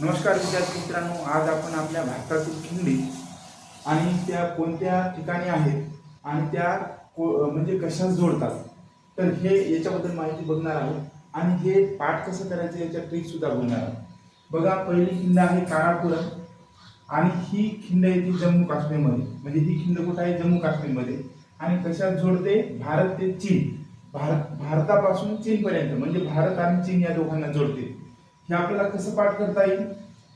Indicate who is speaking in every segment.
Speaker 1: नमस्कार विद्यार्थी मित्रांनो आज आपण आपल्या भारतातील खिंडी आणि त्या कोणत्या ठिकाणी आहेत आणि त्या को- म्हणजे कशा जोडतात? तर हे याच्याबद्दल माहिती बघणार आहोत आणि हे पाठ कसं करायचं याच्या ट्रिकसुद्धा बघणार आहोत. बघा पहिली खिंड आहे कारापुरम आणि ही खिंड येते जम्मू काश्मीरमध्ये. म्हणजे ही खिंड कुठं आहे? जम्मू काश्मीरमध्ये. आणि कशात जोडते? भारत ते चीन. भारत भारतापासून चीनपर्यंत. म्हणजे भारत आणि चीन या दोघांना जोडते. हे आपल्याला कसं पाठ करता येईल?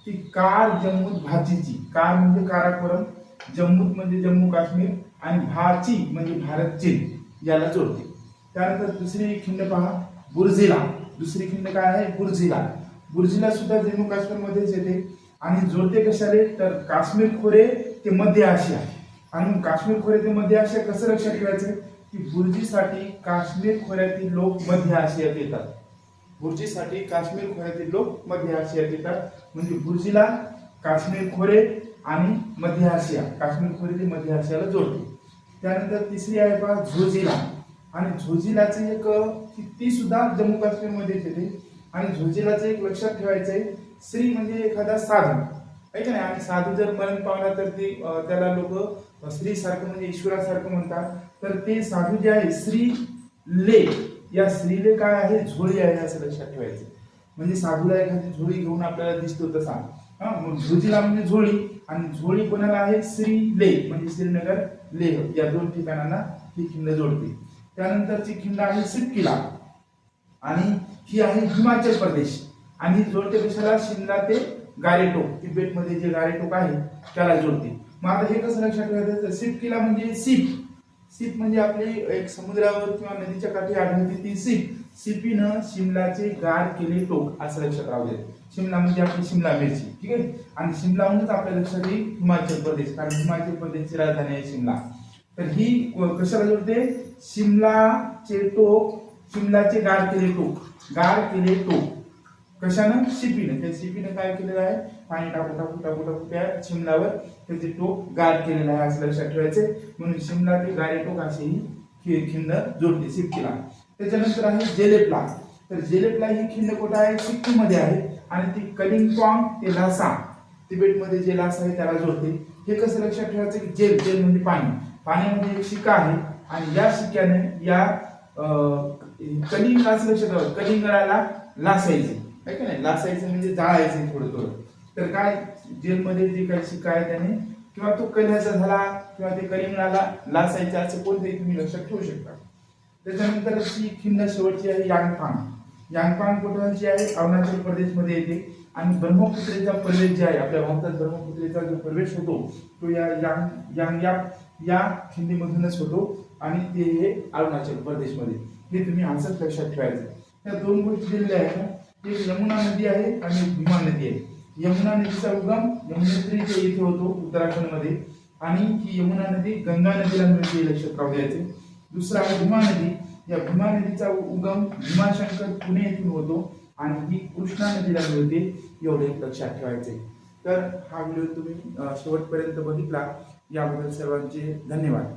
Speaker 1: की कार जम्मूत भाचीची कार म्हणजे काराकोरम जम्मूत म्हणजे जम्मू काश्मीर आणि भाची म्हणजे भारत चीन याला जोडते. त्यानंतर दुसरी खिंड पहा बुर्जिला दुसरी खिंड काय आहे? बुर्जिला बुर्जिला सुद्धा जम्मू काश्मीरमध्येच येते. आणि जोडते कशाले? तर काश्मीर खोरे ते मध्य आशिया. आणि काश्मीर खोरे ते मध्य आशिया कसं लक्षात ठेवायचं? की बुर्जीसाठी काश्मीर खोऱ्यातील लोक मध्य आशियात येतात. भुर्जीसाठी काश्मीर खोऱ्यातील लोक मध्य आशियात येतात. म्हणजे भुर्जीला काश्मीर खोरे आणि मध्य आशिया काश्मीर खोरे ती मध्य आशियाला जोडते. त्यानंतर तिसरी आहे बा झोजिला आणि झोजिलाचं एक ती सुद्धा जम्मू काश्मीरमध्येच येते. आणि झोजिलाचं एक लक्षात ठेवायचं आहे श्री म्हणजे एखादा साधू. आहे का नाही आणि साधू जर मरण पावला तर ते त्याला लोक स्त्रीसारखं म्हणजे ईश्वरासारखं म्हणतात. तर ते साधू जे आहे श्री ले. या स्त्रीले काय आहे? झोळी आहे असं लक्षात ठेवायचं. म्हणजे साधूला एखादी झोळी घेऊन आपल्याला दिसतो तसा हा मग झुजीला म्हणजे झोळी. आणि झोळी कोणाला आहे? श्री ले म्हणजे श्रीनगर लेह या दोन ठिकाणांना ही खिंड जोडते. त्यानंतरची खिंड आहे सिक्कीला. आणि ही आहे हिमाचल प्रदेश. आणि जोडते कशाला? शिमला ते गारेटोक. तिबेटमध्ये जे गारेटोक आहे त्याला जोडते. मग आता हे कसं लक्षात ठेवायचं? सिपकिला म्हणजे सीप सीप म्हणजे आपली एक समुद्रावर किंवा नदीच्या काठी आढळते. ती सीप सिपीनं शिमलाचे गार केले टोक असं लक्षात राहू दे. शिमला म्हणजे आपली शिमला मिरची ठीक आहे? आणि शिमलाहूनच आपल्या लक्षात येईल हिमाचल प्रदेश कारण हिमाचल प्रदेशची राजधानी आहे शिमला. तर ही कशाला जोडते? शिमलाचे टोक शिमलाचे गार केले टोक. गार केले टोक. कशानं? शिपीनं. त्या शिपीनं काय केलेलं आहे? पाणी टाकू टाकू टाकू टाकू त्या शिमलावर त्याचे टोक गार केलेलं आहे. असं लक्षात ठेवायचे. म्हणून शिमला ते गारे टोक अशी ही खि- खिंड जोडते सिक्कीला त्याच्यानंतर आहे जेलेपला. तर जेलेपला ही खिंड कुठं आहे? सिक्कीमध्ये आहे. आणि ती कलिंगटॉंग ते लासा. तिबेटमध्ये जे लासा आहे त्याला जोडते. हे कसं लक्षात ठेवायचं की जेल जेल म्हणजे पाणी. पाण्यामध्ये एक शिका आहे. आणि या शिक्याने या कलिंग असं लक्षात कलिंगळाला कलिंगडाला लासायचे. आहे का नाही? लासायचं म्हणजे जाळायचं थोडं थोडं तर काय जेलमध्ये जे काही शिकाय आहे त्याने किंवा तो कल्याचा झाला किंवा ते कलिंगडाला लासायचं असं कोणतंही तुम्ही लक्षात ठेवू शकता. त्याच्यानंतर ही खिंड शेवटची आहे यांगपांग यांगफांग कुठंची आहे? अरुणाचल प्रदेशमध्ये येते. आणि ब्रह्मपुत्रेचा प्रवेश जे आहे आपल्या भारतात ब्रह्मपुत्रेचा जो प्रवेश होतो तो या यांग यांग या या खिंडीमधूनच होतो. आणि ते हे अरुणाचल प्रदेशमध्ये. हे तुम्ही आन्सर लक्षात ठेवायचं. त्या दोन गोष्टी दिलेल्या आहेत ना एक यमुना नदी आहे आणि एक भीमा नदी आहे. यमुना नदीचा उगम यमुनेत्रीच्या येथे होतो उत्तराखंडमध्ये आणि ही यमुना नदी गंगा नदीला मिळते लक्षात राहू द्यायचे दुसरा आहे भीमा नदी. या भीमा नदीचा उगम भीमाशंकर पुणे येथून होतो आणि ही कृष्णा नदीला मिळते एवढे लक्षात ठेवायचे. तर हा व्हिडिओ तुम्ही शेवटपर्यंत बघितला. याबद्दल सर्वांचे धन्यवाद.